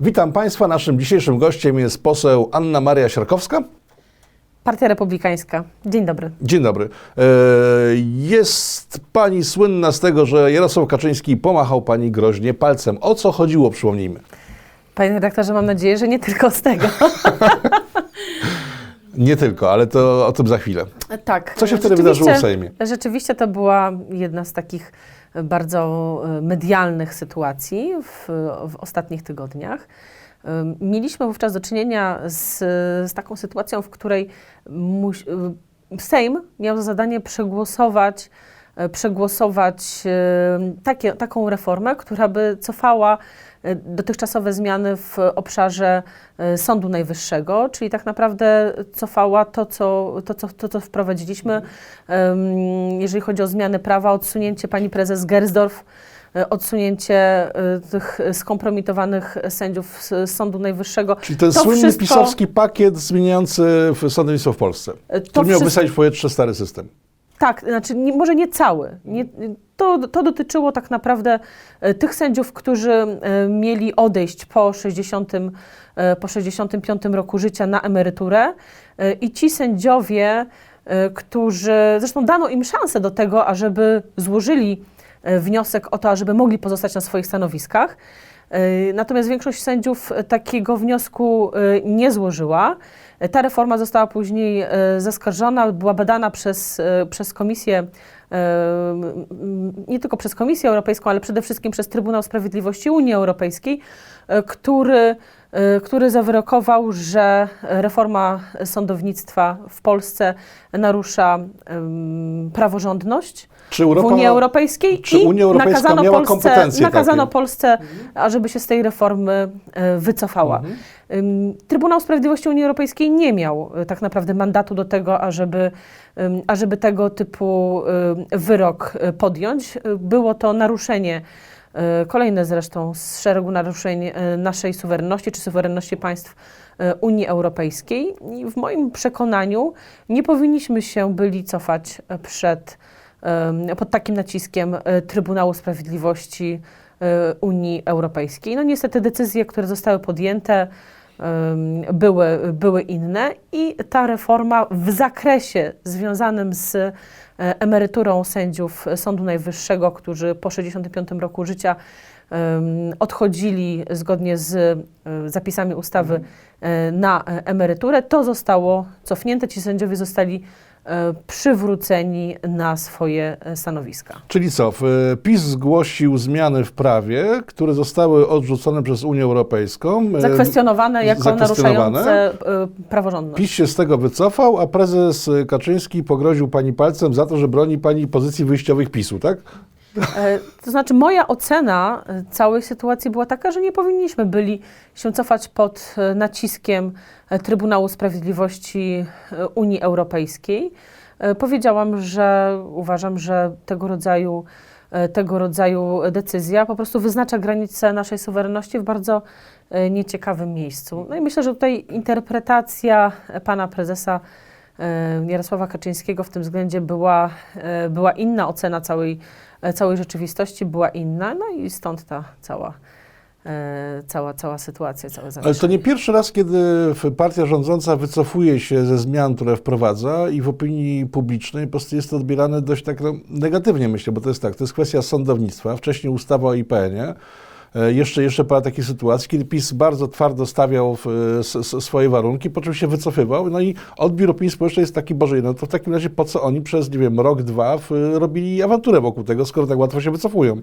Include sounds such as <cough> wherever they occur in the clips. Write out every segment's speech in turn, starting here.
Witam Państwa. Naszym dzisiejszym gościem jest poseł Anna Maria Siarkowska. Partia Republikańska. Dzień dobry. Dzień dobry. E, Jest Pani słynna z tego, że Jarosław Kaczyński pomachał Pani groźnie palcem. O co chodziło, przypomnijmy? Panie redaktorze, mam nadzieję, że nie tylko z tego. <laughs> Nie tylko, ale to o tym za chwilę. tak. Co się wtedy wydarzyło w Sejmie? Rzeczywiście to była jedna z takich bardzo e, medialnych sytuacji w, w ostatnich tygodniach. Mieliśmy wówczas do czynienia z, z taką sytuacją, w której y, Sejm miał za zadanie przegłosować, e, przegłosować e, takie, taką reformę, która by cofała e, dotychczasowe zmiany w obszarze e, Sądu Najwyższego, czyli tak naprawdę cofała to, co, to, co, to, co wprowadziliśmy, jeżeli chodzi o zmiany prawa, odsunięcie pani prezes Gersdorf, e, odsunięcie e, tych skompromitowanych sędziów z Sądu Najwyższego. Czyli ten To słynny wszystko- pisowski pakiet zmieniający sądownictwo w Polsce, E, który miał wszystko- wysadzić w powietrze stary system. Tak, znaczy nie, może nie cały. Nie, to, to dotyczyło tak naprawdę e, tych sędziów, którzy e, mieli odejść po 60, e, po 65 roku życia na emeryturę i ci sędziowie, którzy, zresztą dano im szansę do tego, ażeby złożyli wniosek o to, ażeby mogli pozostać na swoich stanowiskach. Natomiast większość sędziów takiego wniosku nie złożyła. Ta reforma została później e, zaskarżona, była badana przez, e, przez Komisję, e, nie tylko przez Komisję Europejską, ale przede wszystkim przez Trybunał Sprawiedliwości Unii Europejskiej, który, który zawyrokował, że reforma sądownictwa w Polsce narusza praworządność Czy Europa, w Unii Europejskiej czy i Unia Europejska nakazano miała Polsce, kompetencje nakazano takie? Polsce, ażeby się z tej reformy e, wycofała. Mhm. Trybunał Sprawiedliwości Unii Europejskiej nie miał e, tak naprawdę mandatu do tego, ażeby, ażeby tego typu y, wyrok podjąć. Było to naruszenie, kolejne zresztą z szeregu naruszeń e, naszej suwerenności czy suwerenności państw e, Unii Europejskiej. I w moim przekonaniu nie powinniśmy się byli cofać e, przed, pod takim naciskiem e, Trybunału Sprawiedliwości e, Unii Europejskiej. No niestety decyzje, które zostały podjęte, były, były inne i ta reforma w zakresie związanym z e, emeryturą sędziów Sądu Najwyższego, którzy po 65 roku życia odchodzili zgodnie z e, zapisami ustawy e, na emeryturę, to zostało cofnięte. Ci sędziowie zostali przywróceni na swoje e, stanowiska. Czyli co? w- PiS zgłosił zmiany w prawie, które zostały odrzucone przez Unię Europejską. E, Zakwestionowane jako zakwestionowane. naruszające e, praworządność. PiS się z tego wycofał, a prezes Kaczyński pogroził pani palcem za to, że broni pani pozycji wyjściowych PiSu, tak? E, To znaczy, moja ocena e, całej sytuacji była taka, że nie powinniśmy byli się cofać pod e, naciskiem Trybunału Sprawiedliwości Unii Europejskiej. Powiedziałam, że uważam, że tego rodzaju, tego rodzaju decyzja po prostu wyznacza granice naszej suwerenności w bardzo nieciekawym miejscu. No i myślę, że tutaj interpretacja pana prezesa Jarosława Kaczyńskiego w tym względzie była, była inna, ocena całej, całej rzeczywistości była inna, no i stąd ta cała, e, cała, cała sytuacja, całe Ale to zamieszanie. nie pierwszy raz, kiedy partia rządząca wycofuje się ze zmian, które wprowadza i w opinii publicznej po prostu jest to odbierane dość tak no, negatywnie, myślę, bo to jest tak, to jest kwestia sądownictwa, wcześniej ustawa o IPN-ie, E, Jeszcze, jeszcze parę takich sytuacji, kiedy PiS bardzo twardo stawiał w, e, s, s, swoje warunki, po czym się wycofywał, no i odbiór opinii społecznej jest taki, Boże, no to w takim razie po co oni przez, nie wiem, rok, dwa w, robili awanturę wokół tego, skoro tak łatwo się wycofują?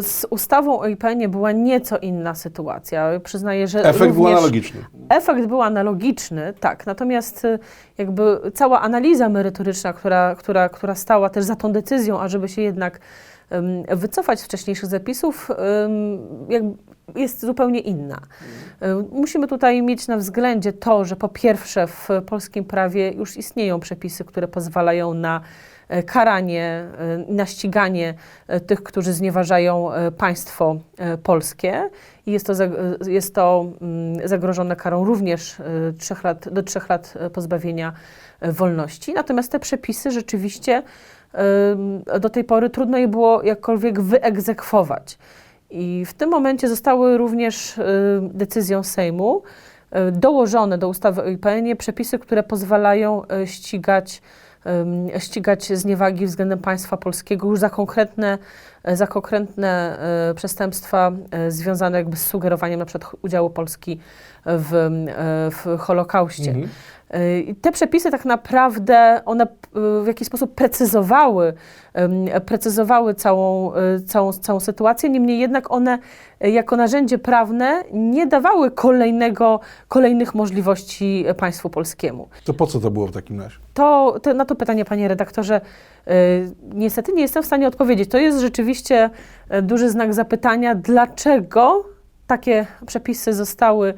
Z ustawą o IPN była nieco inna sytuacja. Przyznaję, że Efekt był analogiczny. Efekt był analogiczny, tak. Natomiast y, jakby cała analiza merytoryczna, która, która, która stała też za tą decyzją, ażeby się jednak wycofać z wcześniejszych zapisów, jest zupełnie inna. Y, Musimy tutaj mieć na względzie to, że po pierwsze w polskim prawie już istnieją przepisy, które pozwalają na e, karanie, e, na ściganie e, tych, którzy znieważają państwo polskie. I jest to, jest to mm, zagrożone karą również trzech lat, do trzech lat pozbawienia wolności. Natomiast te przepisy rzeczywiście do tej pory trudno je było jakkolwiek wyegzekwować. I w tym momencie zostały również y, decyzją Sejmu y, dołożone do ustawy o IPN-ie przepisy, które pozwalają y, ścigać, ścigać zniewagi względem państwa polskiego już za konkretne, za konkretne przestępstwa związane jakby z sugerowaniem na przykład udziału Polski w, w Holokauście. Mhm. Te przepisy tak naprawdę, one y, w jakiś sposób precyzowały, precyzowały całą, y, całą, całą sytuację, niemniej jednak one y, jako narzędzie prawne nie dawały kolejnego, kolejnych możliwości państwu polskiemu. To po co to było w takim razie? To, to, na to pytanie, panie redaktorze, niestety nie jestem w stanie odpowiedzieć. To jest rzeczywiście duży znak zapytania, dlaczego takie przepisy zostały y,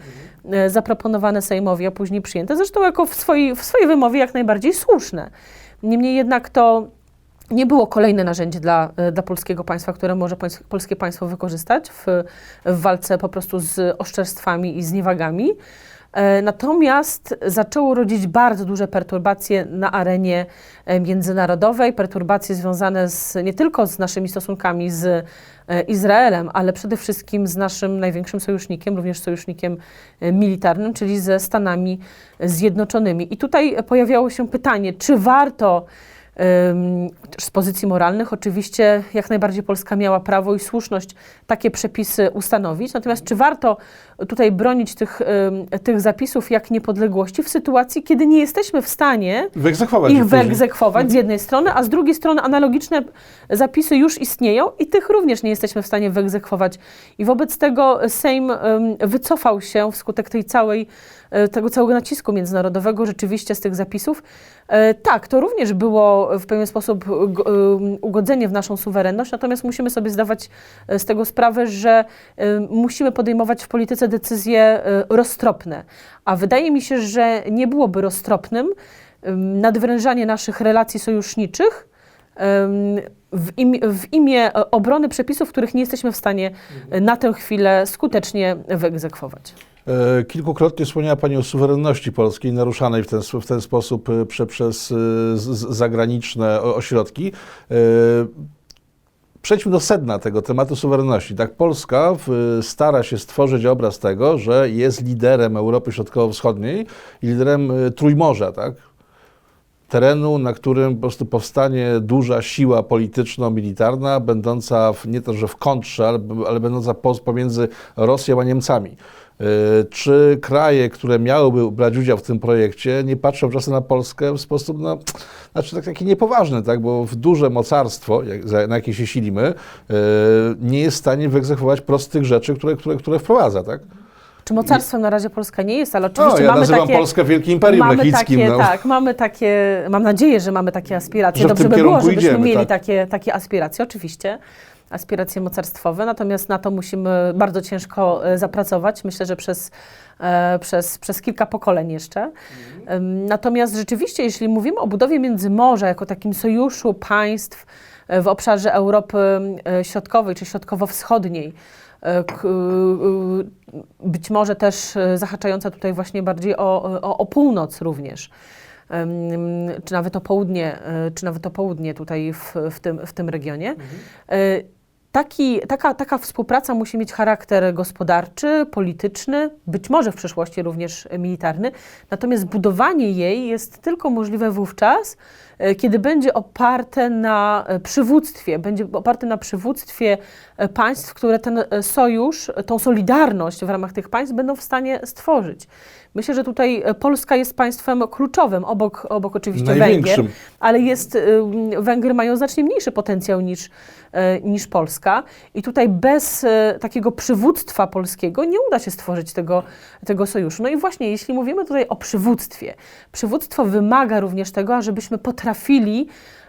zaproponowane Sejmowi, a później przyjęte. Zresztą jako w swojej, w swojej wymowie jak najbardziej słuszne. Niemniej jednak to nie było kolejne narzędzie dla, y, dla polskiego państwa, które może polskie państwo wykorzystać w, w walce po prostu z oszczerstwami i zniewagami. E, Natomiast zaczęło rodzić bardzo duże perturbacje na arenie e, międzynarodowej, perturbacje związane z, nie tylko z naszymi stosunkami z e, Izraelem, ale przede wszystkim z naszym największym sojusznikiem, również sojusznikiem e, militarnym, czyli ze Stanami Zjednoczonymi. I tutaj pojawiało się pytanie, czy warto z pozycji moralnych oczywiście jak najbardziej Polska miała prawo i słuszność takie przepisy ustanowić. Natomiast czy warto tutaj bronić tych, tych zapisów jak niepodległości w sytuacji, kiedy nie jesteśmy w stanie Wyegzekwować ich później. wyegzekwować z jednej strony, a z drugiej strony analogiczne zapisy już istnieją i tych również nie jesteśmy w stanie wyegzekwować. I wobec tego Sejm wycofał się wskutek tej całej, e, tego całego nacisku międzynarodowego rzeczywiście z tych zapisów. E, Tak, to również było w pewien sposób ugodzenie w naszą suwerenność, natomiast musimy sobie zdawać e, z tego sprawę, że musimy podejmować w polityce decyzje e, roztropne. A wydaje mi się, że nie byłoby roztropnym ym, nadwyrężanie naszych relacji sojuszniczych w imię, w imię e, obrony przepisów, których nie jesteśmy w stanie e, na tę chwilę skutecznie wyegzekwować. E, Kilkukrotnie wspomniała Pani o suwerenności polskiej naruszanej w ten, w ten sposób prze, przez zagraniczne ośrodki. Przejdźmy do sedna tego tematu suwerenności. Tak, Polska w, stara się stworzyć obraz tego, że jest liderem Europy Środkowo-Wschodniej i liderem e, Trójmorza, tak? terenu, na którym po prostu powstanie duża siła polityczno-militarna, będąca w, nie to, że w kontrze, ale, ale będąca po, pomiędzy Rosją a Niemcami. Yy, Czy kraje, które miałyby brać udział w tym projekcie, nie patrzą czasem na Polskę w sposób, no, znaczy tak, taki niepoważny, tak? bo w duże mocarstwo, jak, na jakie się silimy, yy, nie jest w stanie wyegzekwować prostych rzeczy, które, które, które wprowadza. Tak? Czy mocarstwem na razie Polska nie jest, ale No, oczywiście ja mamy nazywam takie... Polskę Wielkim Imperium mamy Lechickim. takie, no. Tak, mamy takie, mam nadzieję, że mamy takie aspiracje. Że Dobrze by było, żebyśmy idziemy, mieli tak. takie, takie aspiracje, oczywiście. Aspiracje mocarstwowe, natomiast na to musimy bardzo ciężko e, zapracować. Myślę, że przez, e, przez, przez kilka pokoleń jeszcze. Em, Natomiast rzeczywiście, jeśli mówimy o budowie Międzymorza jako takim sojuszu państw e, w obszarze Europy Środkowej czy Środkowo-Wschodniej, być może też zahaczająca tutaj właśnie bardziej o, o, o północ również, czy nawet o południe, czy nawet o południe tutaj w, w, tym, w tym regionie. E, Taki, taka, taka współpraca musi mieć charakter gospodarczy, polityczny, być może w przyszłości również militarny. Natomiast budowanie jej jest tylko możliwe wówczas, kiedy będzie oparte na e, przywództwie, będzie oparte na przywództwie e, państw, które ten e, sojusz, e, tą solidarność w ramach tych państw będą w stanie stworzyć. Myślę, że tutaj e, Polska jest państwem kluczowym, obok, obok oczywiście Węgier, ale jest, Węgry mają znacznie mniejszy potencjał niż, niż Polska i tutaj bez takiego przywództwa polskiego nie uda się stworzyć tego, tego sojuszu. No i właśnie, jeśli mówimy tutaj o przywództwie, przywództwo wymaga również tego, ażebyśmy potrafili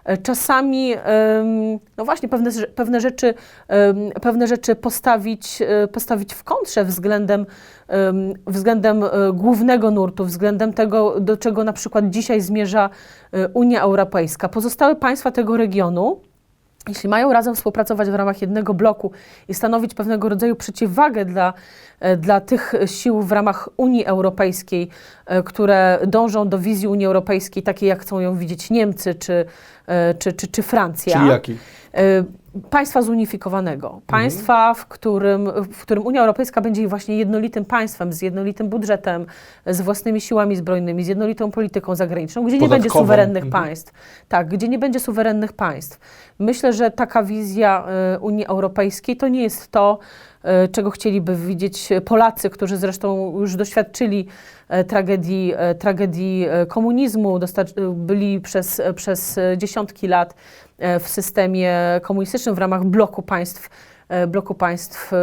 y, czasami, ym, no właśnie, pewne, pewne rzeczy, pewne rzeczy postawić, y, postawić w kontrze względem, względem y, głównego nurtu, względem tego, do czego na przykład dzisiaj zmierza Unia Europejska. Pozostałe państwa tego regionu, jeśli mają razem współpracować w ramach jednego bloku i stanowić pewnego rodzaju przeciwwagę dla, e, dla tych sił w ramach Unii Europejskiej, e, które dążą do wizji Unii Europejskiej, takiej jak chcą ją widzieć Niemcy czy, czy, czy, czy Francja. Czyli jaki? E, państwa zunifikowanego, państwa, w, którym, w którym Unia Europejska będzie właśnie jednolitym państwem, z jednolitym budżetem, z własnymi siłami zbrojnymi, z jednolitą polityką zagraniczną, gdzie nie będzie suwerennych Mhm. państw. Tak, gdzie nie będzie suwerennych państw. Myślę, że taka wizja y, Unii Europejskiej to nie jest to, czego chcieliby widzieć Polacy, którzy zresztą już doświadczyli e, tragedii, e, tragedii e, komunizmu, e, byli przez, przez e, dziesiątki lat e, w systemie komunistycznym w ramach bloku państw, e, bloku państw e,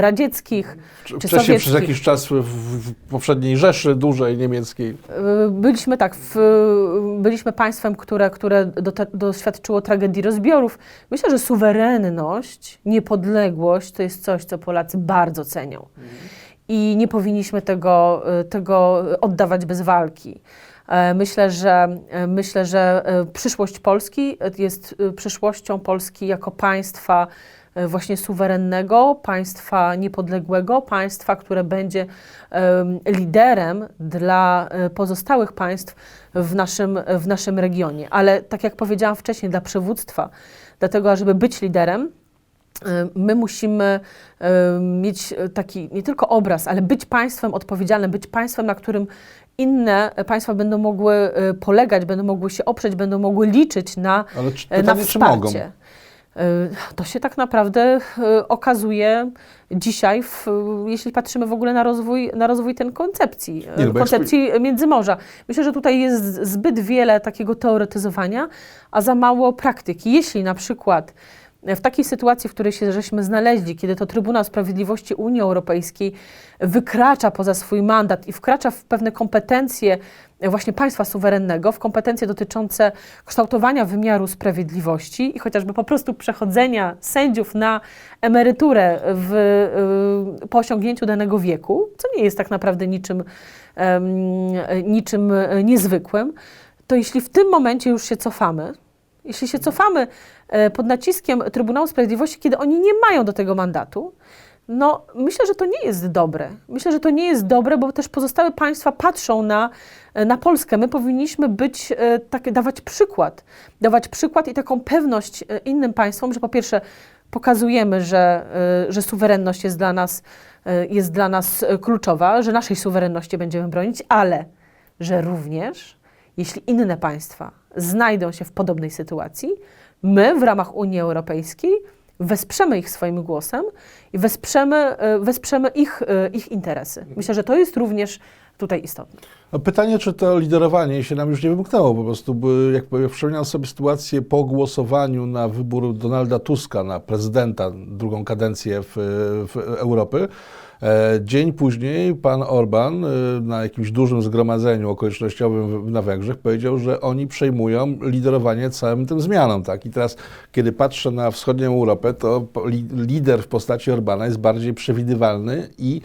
radzieckich czy Wcześniej przez jakiś czas w, w poprzedniej Rzeszy dużej niemieckiej. Y, Byliśmy tak, w, byliśmy państwem, które, które dota- doświadczyło tragedii rozbiorów. Myślę, że suwerenność, niepodległość to jest coś, co Polacy bardzo cenią. I nie powinniśmy tego, tego oddawać bez walki. E, Myślę, że, e, myślę, że e, przyszłość Polski jest e, przyszłością Polski jako państwa e, właśnie suwerennego, państwa niepodległego, państwa, które będzie em, liderem dla e, pozostałych państw w naszym, w naszym regionie. Ale tak jak powiedziałam wcześniej, dla przywództwa, dlatego, ażeby być liderem, e, My musimy e, mieć taki nie tylko obraz, ale być państwem odpowiedzialnym, być państwem, na którym inne państwa będą mogły e, polegać, będą mogły się oprzeć, będą mogły liczyć na, Ale czy, e, na pytanie, czy mogą? Y, To się tak naprawdę y, okazuje dzisiaj, w, jeśli patrzymy w ogóle na rozwój, na rozwój ten koncepcji, Nie, no bo jak koncepcji Międzymorza. Myślę, że tutaj jest zbyt wiele takiego teoretyzowania, a za mało praktyki. Jeśli na przykład w takiej sytuacji, w której się żeśmy znaleźli, kiedy to Trybunał Sprawiedliwości Unii Europejskiej wykracza poza swój mandat i wkracza w pewne kompetencje właśnie państwa suwerennego, w kompetencje dotyczące kształtowania wymiaru sprawiedliwości i chociażby po prostu przechodzenia sędziów na emeryturę w, y, po osiągnięciu danego wieku, co nie jest tak naprawdę niczym, niczym e, niezwykłym, to jeśli w tym momencie już się cofamy, jeśli się cofamy e, pod naciskiem Trybunału Sprawiedliwości, kiedy oni nie mają do tego mandatu, no myślę, że to nie jest dobre. Myślę, że to nie jest dobre, bo też pozostałe państwa patrzą na, e, na Polskę. My powinniśmy być, tak, dawać przykład. Dawać przykład i taką pewność innym państwom, że po pierwsze pokazujemy, że, że suwerenność jest dla nas, jest dla nas kluczowa, że naszej suwerenności będziemy bronić, ale że również jeśli inne państwa znajdą się w podobnej sytuacji, my w ramach Unii Europejskiej wesprzemy ich swoim głosem i wesprzemy, e, wesprzemy ich, e, ich interesy. Myślę, że to jest również tutaj istotne. Pytanie, czy to liderowanie się nam już nie wymknęło po prostu, bo jak przypominam sobie sytuację po głosowaniu na wybór Donalda Tuska na prezydenta, drugą kadencję w, w Europy. E, Dzień później pan Orban e, na jakimś dużym zgromadzeniu okolicznościowym na Węgrzech powiedział, że oni przejmują liderowanie całym tym zmianom. Tak? I teraz, kiedy patrzę na wschodnią Europę, to lider w postaci Orbana jest bardziej przewidywalny i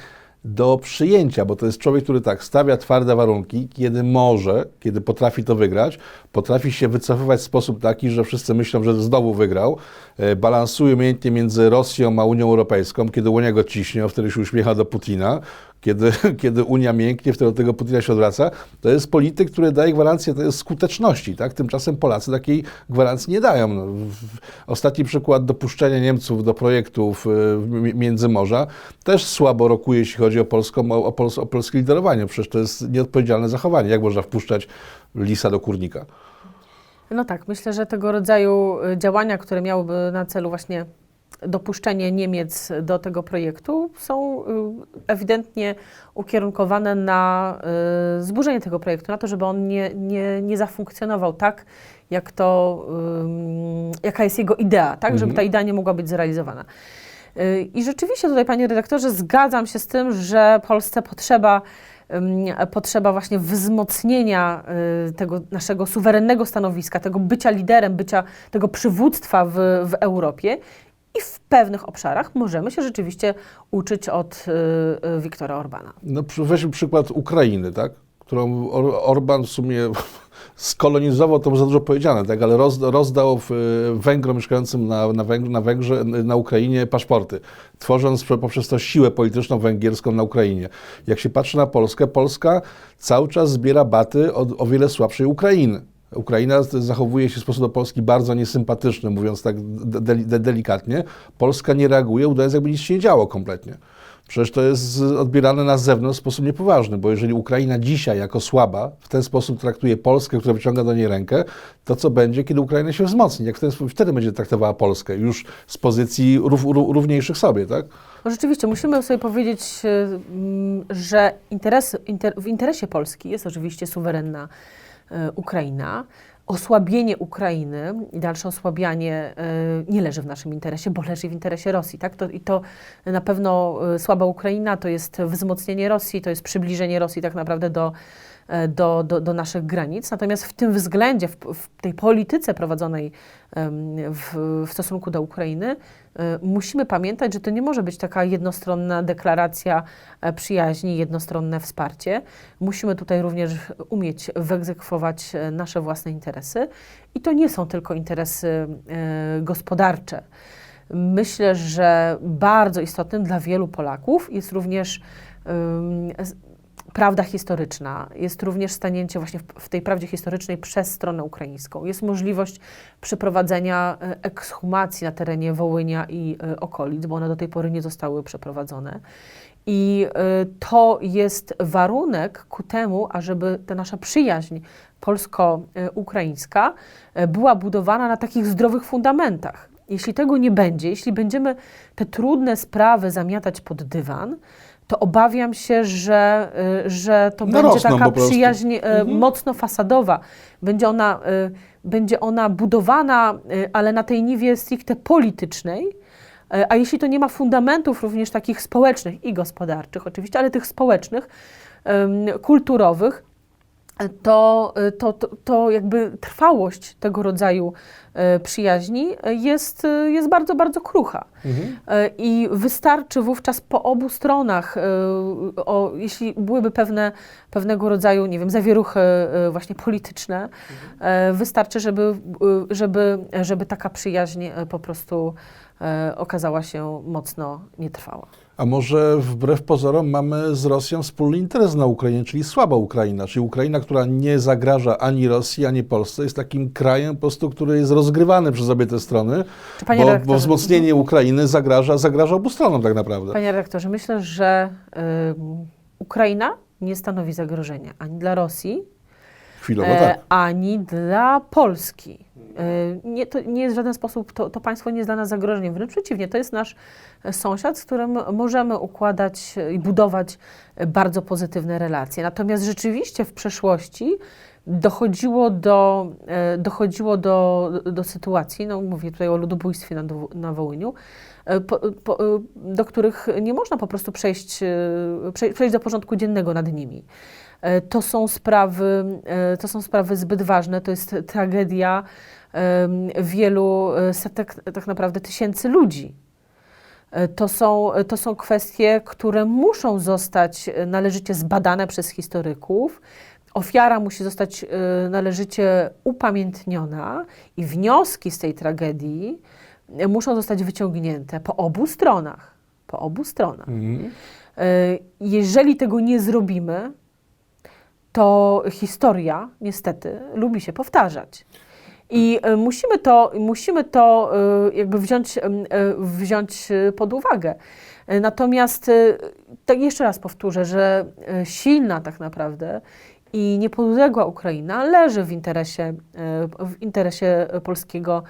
do przyjęcia, bo to jest człowiek, który tak stawia twarde warunki, kiedy może, kiedy potrafi to wygrać, potrafi się wycofywać w sposób taki, że wszyscy myślą, że znowu wygrał, e, balansuje umiejętnie między Rosją a Unią Europejską, kiedy Unia go ciśnie, wtedy się uśmiecha do Putina, kiedy, <laughs> kiedy Unia mięknie, wtedy do tego Putina się odwraca. To jest polityk, który daje gwarancję to jest skuteczności, tak? Tymczasem Polacy takiej gwarancji nie dają. No, Ostatni przykład dopuszczenia Niemców do projektów w- Międzymorza też słabo rokuje, jeśli chodzi o, polską, o, o, pols, o polskie liderowanie. Przecież to jest nieodpowiedzialne zachowanie. Jak można wpuszczać lisa do kurnika? No tak, myślę, że tego rodzaju y, działania, które miałyby na celu właśnie dopuszczenie Niemiec do tego projektu, są y, ewidentnie ukierunkowane na y, zburzenie tego projektu, na to, żeby on nie, nie, nie zafunkcjonował tak, jak to, jaka jest jego idea, tak, żeby Mhm. ta idea nie mogła być zrealizowana. Y, I rzeczywiście tutaj, panie redaktorze, zgadzam się z tym, że Polsce potrzeba, potrzeba właśnie wzmocnienia tego naszego suwerennego stanowiska, tego bycia liderem, bycia tego przywództwa w, w Europie. I w pewnych obszarach możemy się rzeczywiście uczyć od y, y, Wiktora Orbana. No, weźmy przykład Ukrainy, tak? którą Or Orban w sumie <laughs> skolonizował, to za dużo powiedziane, tak? ale roz, rozdał w, Węgrom mieszkającym na, na, Węgr, na, Węgrze, na Ukrainie paszporty, tworząc prze- poprzez to siłę polityczną węgierską na Ukrainie. Jak się patrzy na Polskę, Polska cały czas zbiera baty od o wiele słabszej Ukrainy. Ukraina zachowuje się w sposób do Polski bardzo niesympatyczny, mówiąc tak de- de- delikatnie. Polska nie reaguje, udając jakby nic się nie działo kompletnie. Przecież to jest odbierane na zewnątrz w sposób niepoważny, bo jeżeli Ukraina dzisiaj jako słaba w ten sposób traktuje Polskę, która wyciąga do niej rękę, to co będzie, kiedy Ukraina się wzmocni? Jak ten wtedy będzie traktowała Polskę już z pozycji rów, ró- równiejszych sobie, tak? No rzeczywiście, musimy sobie powiedzieć, e, że interes, inter, w interesie Polski jest oczywiście suwerenna Ukraina. Osłabienie Ukrainy i dalsze osłabianie e, nie leży w naszym interesie, bo leży w interesie Rosji. Tak? To, I to na pewno e, słaba Ukraina to jest wzmocnienie Rosji, to jest przybliżenie Rosji tak naprawdę do, e, do, do, do naszych granic. Natomiast w tym względzie, w, w tej polityce prowadzonej w, w stosunku do Ukrainy, e, musimy pamiętać, że to nie może być taka jednostronna deklaracja e, przyjaźni, jednostronne wsparcie. Musimy tutaj również umieć wyegzekwować e, nasze własne interesy. I to nie są tylko interesy e, gospodarcze. Myślę, że bardzo istotnym dla wielu Polaków jest również prawda historyczna, jest również stanięcie właśnie w, w tej prawdzie historycznej przez stronę ukraińską. Jest możliwość przeprowadzenia e, ekshumacji na terenie Wołynia i e, okolic, bo one do tej pory nie zostały przeprowadzone. I e, to jest warunek ku temu, ażeby ta nasza przyjaźń polsko-ukraińska była budowana na takich zdrowych fundamentach. Jeśli tego nie będzie, jeśli będziemy te trudne sprawy zamiatać pod dywan, to obawiam się, że, y, że to będzie Narosną taka po prostu. przyjaźń y, mocno fasadowa. Będzie ona, y, będzie ona budowana, ale na tej niwie stricte politycznej. A jeśli to nie ma fundamentów również takich społecznych i gospodarczych oczywiście, ale tych społecznych, kulturowych, to, to, to, to jakby trwałość tego rodzaju e, przyjaźni jest, jest bardzo, bardzo krucha. E, I wystarczy wówczas po obu stronach, e, o, jeśli byłyby pewne, pewnego rodzaju, nie wiem, zawieruchy właśnie polityczne, e, wystarczy, żeby, żeby, żeby taka przyjaźń po prostu okazała się mocno nietrwała. A może wbrew pozorom mamy z Rosją wspólny interes na Ukrainie, czyli słaba Ukraina, czyli Ukraina, która nie zagraża ani Rosji, ani Polsce, jest takim krajem po prostu, który jest rozgrywany przez obie te strony, panie bo, bo wzmocnienie Ukrainy zagraża, zagraża obu stronom tak naprawdę. Panie redaktorze, myślę, że ym, Ukraina nie stanowi zagrożenia ani dla Rosji, Chwilowo e, tak. ani dla Polski. E, nie, to nie jest w żaden sposób, to, to państwo nie jest dla nas zagrożeniem, wręcz przeciwnie, to jest nasz e, sąsiad, z którym możemy układać e, i budować bardzo pozytywne relacje. Natomiast rzeczywiście w przeszłości dochodziło do, dochodziło do, do sytuacji, no mówię tutaj o ludobójstwie na, na Wołyniu, po, po, do których nie można po prostu przejść, prze- przejść do porządku dziennego nad nimi. E, To są sprawy, e, to są sprawy zbyt ważne, to jest tragedia wielu e, setek, tak naprawdę tysięcy ludzi. To są, to są kwestie, które muszą zostać należycie zbadane przez historyków. Ofiara musi zostać należycie upamiętniona i wnioski z tej tragedii muszą zostać wyciągnięte po obu stronach. Po obu stronach. E, Jeżeli tego nie zrobimy, to historia niestety lubi się powtarzać. I e, musimy to, musimy to e, jakby wziąć, e, wziąć pod uwagę. Natomiast e, tak jeszcze raz powtórzę, że silna tak naprawdę i niepodległa Ukraina leży w interesie, w interesie polskiego,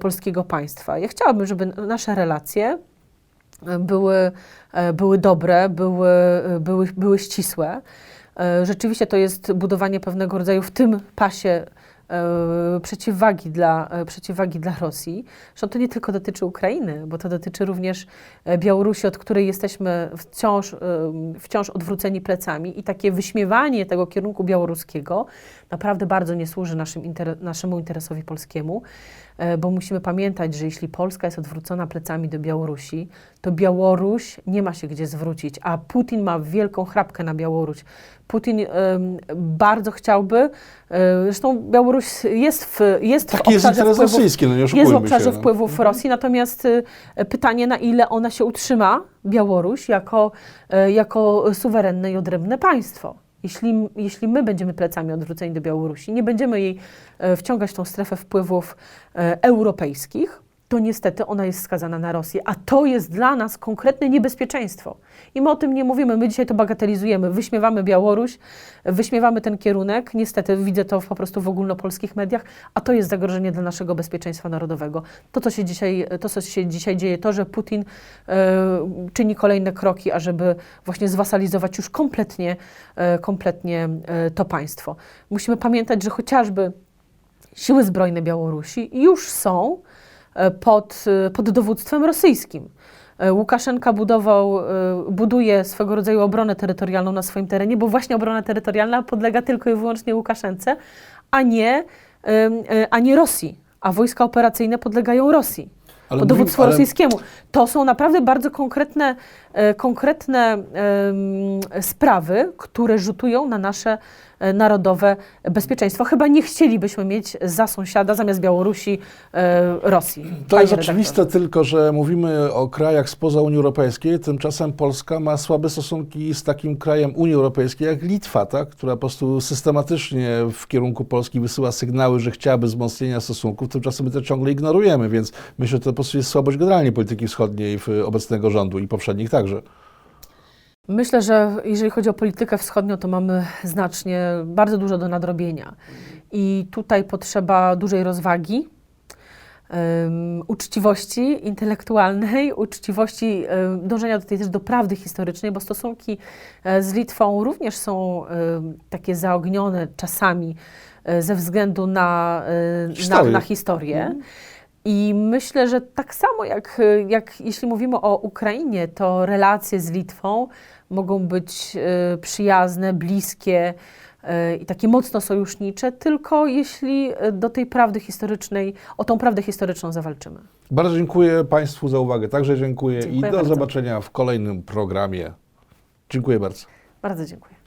polskiego państwa. Ja chciałabym, żeby nasze relacje były, były dobre, były, były, były ścisłe. E, Rzeczywiście to jest budowanie pewnego rodzaju w tym pasie e, przeciwwagi dla, e, przeciwwagi dla Rosji. Zresztą to nie tylko dotyczy Ukrainy, bo to dotyczy również Białorusi, od której jesteśmy wciąż, wciąż odwróceni plecami i takie wyśmiewanie tego kierunku białoruskiego naprawdę bardzo nie służy naszym inter- naszemu interesowi polskiemu, bo musimy pamiętać, że jeśli Polska jest odwrócona plecami do Białorusi, to Białoruś nie ma się gdzie zwrócić, a Putin ma wielką chrapkę na Białoruś. Putin bardzo chciałby, e, zresztą Białoruś jest w, jest w Taki jest obszarze interes wpływów, rosyjski, no nie jest w obszarze się. no. wpływów Rosji, natomiast y, pytanie, na ile ona się utrzyma, Białoruś, jako, y, jako suwerenne i odrębne państwo. Jeśli, jeśli my będziemy plecami odwróceni do Białorusi, nie będziemy jej e, wciągać w tą strefę wpływów e, europejskich, to niestety ona jest skazana na Rosję, a to jest dla nas konkretne niebezpieczeństwo. I my o tym nie mówimy, my dzisiaj to bagatelizujemy, wyśmiewamy Białoruś, wyśmiewamy ten kierunek, niestety widzę to po prostu w ogólnopolskich mediach, a to jest zagrożenie dla naszego bezpieczeństwa narodowego. To, co się dzisiaj, to, co się dzisiaj dzieje, to, że Putin e, czyni kolejne kroki, ażeby właśnie zwasalizować już kompletnie, e, kompletnie e, to państwo. Musimy pamiętać, że chociażby siły zbrojne Białorusi już są pod, e, pod dowództwem rosyjskim. E, Łukaszenka budował, e, buduje swego rodzaju obronę terytorialną na swoim terenie, bo właśnie obrona terytorialna podlega tylko i wyłącznie Łukaszence, a nie, e, a nie Rosji. A wojska operacyjne podlegają Rosji. Ale pod dowództwo ale- rosyjskiemu. To są naprawdę bardzo konkretne, e, konkretne em, sprawy, które rzutują na nasze e, narodowe bezpieczeństwo. Chyba nie chcielibyśmy mieć za sąsiada zamiast Białorusi e, Rosji. To jest oczywiste, tylko że mówimy o krajach spoza Unii Europejskiej, tymczasem Polska ma słabe stosunki z takim krajem Unii Europejskiej jak Litwa, tak? która po prostu systematycznie w kierunku Polski wysyła sygnały, że chciałaby wzmocnienia stosunków, tymczasem my to ciągle ignorujemy, więc myślę, że to po prostu jest słabość generalnie polityki wschodniej obecnego rządu i poprzednich także. Myślę, że jeżeli chodzi o politykę wschodnią, to mamy znacznie, bardzo dużo do nadrobienia. I tutaj potrzeba dużej rozwagi, em, uczciwości intelektualnej, <laughs> uczciwości, em, dążenia do tej też do prawdy historycznej, bo stosunki e, z Litwą również są em, takie zaognione czasami e, ze względu na, e, na, Historię. na historię. I myślę, że tak samo jak, jak jeśli mówimy o Ukrainie, to relacje z Litwą mogą być e, przyjazne, bliskie e, i takie mocno sojusznicze, tylko jeśli e, do tej prawdy historycznej, o tą prawdę historyczną zawalczymy. Bardzo dziękuję Państwu za uwagę, także dziękuję, Dziękuję i do bardzo. zobaczenia w kolejnym programie. Dziękuję bardzo. Bardzo dziękuję.